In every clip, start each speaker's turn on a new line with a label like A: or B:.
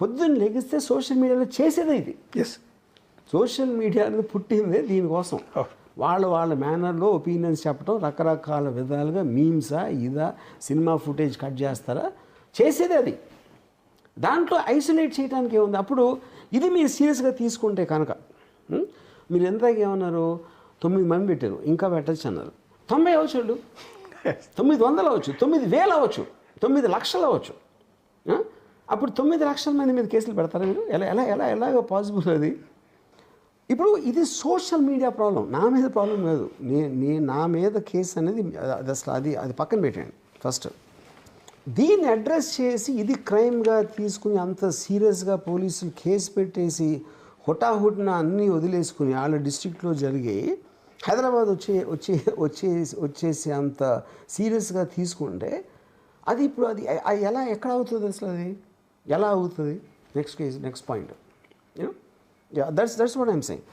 A: పొద్దున్న లెగిస్తే సోషల్ మీడియాలో చేసేదే ఇది.
B: ఎస్
A: సోషల్ మీడియా అనేది పుట్టిందే దీనికోసం. వాళ్ళ వాళ్ళ మేనర్లో ఒపీనియన్స్ చెప్పడం రకరకాల విధాలుగా మీమ్సా ఇదా సినిమా ఫుటేజ్ కట్ చేస్తారా? చేసేది అది. దాంట్లో ఐసోలేట్ చేయడానికి ఏముంది? అప్పుడు ఇది మీరు సీరియస్గా తీసుకుంటే కనుక? మీరు ఎంతగా ఏమన్నారు? తొమ్మిది మంది పెట్టారు ఇంకా పెట్టచ్చు అన్నారు. తొంభై అవ్వచ్చు వాళ్ళు. తొమ్మిది వందలు అవ్వచ్చు తొమ్మిది వేలు అవ్వచ్చు తొమ్మిది లక్షలు అవ్వచ్చు? అప్పుడు తొమ్మిది లక్షల మంది మీద కేసులు పెడతారా మీరు? ఎలా ఎలా ఎలా ఎలాగ పాసిబుల్ అది? ఇప్పుడు ఇది సోషల్ మీడియా ప్రాబ్లం నా మీద ప్రాబ్లం లేదు నే నే నా మీద కేసు అనేది అది అసలు అది అది పక్కన పెట్టండి ఫస్ట్ దీన్ని అడ్రస్ చేసి ఇది క్రైమ్గా తీసుకుని అంత సీరియస్గా పోలీసులు కేసు పెట్టేసి హుటాహుటిన అన్నీ వదిలేసుకుని వాళ్ళ డిస్ట్రిక్ట్లో జరిగి హైదరాబాద్ వచ్చే వచ్చే వచ్చే వచ్చేసి అంత సీరియస్గా తీసుకుంటే అది ఇప్పుడు అది అది ఎలా ఎక్కడ అవుతుంది అసలు అది? ఎలా అవుతుంది? Next cage next point that's that's what I'm saying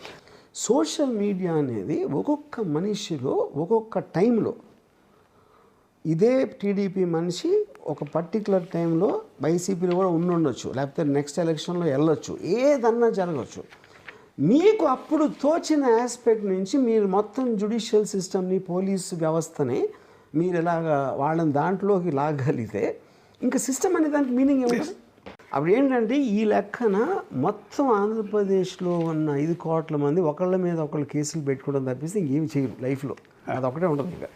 A: social media అనేది ఒక్కొక్క మనిషిలో ఒక్కొక్క టైంలో ఇదే టీడీపీ మనిషి ఒక పర్టికులర్ టైంలో వైసీపీలో కూడా ఉండుండొచ్చు. లేకపోతే నెక్స్ట్ ఎలక్షన్లో వెళ్ళొచ్చు ఏదన్నా జరగచ్చు. మీకు అప్పుడు తోచిన ఆస్పెక్ట్ నుంచి మీరు మొత్తం జుడిషియల్ సిస్టమ్ని పోలీసు వ్యవస్థని మీరు ఇలాగ వాళ్ళని దాంట్లోకి లాగలిగితే ఇంకా సిస్టమ్ అనే దానికి మీనింగ్ ఏముంటుంది? అప్పుడు ఏంటంటే ఈ లెక్కన మొత్తం ఆంధ్రప్రదేశ్లో ఉన్న ఐదు కోట్ల మంది ఒకళ్ళ మీద ఒకళ్ళు కేసులు పెట్టుకోవడం తప్పిస్తే ఇంకేమి చేయరు లైఫ్లో. అదొకటే ఉండదు ఇంకా.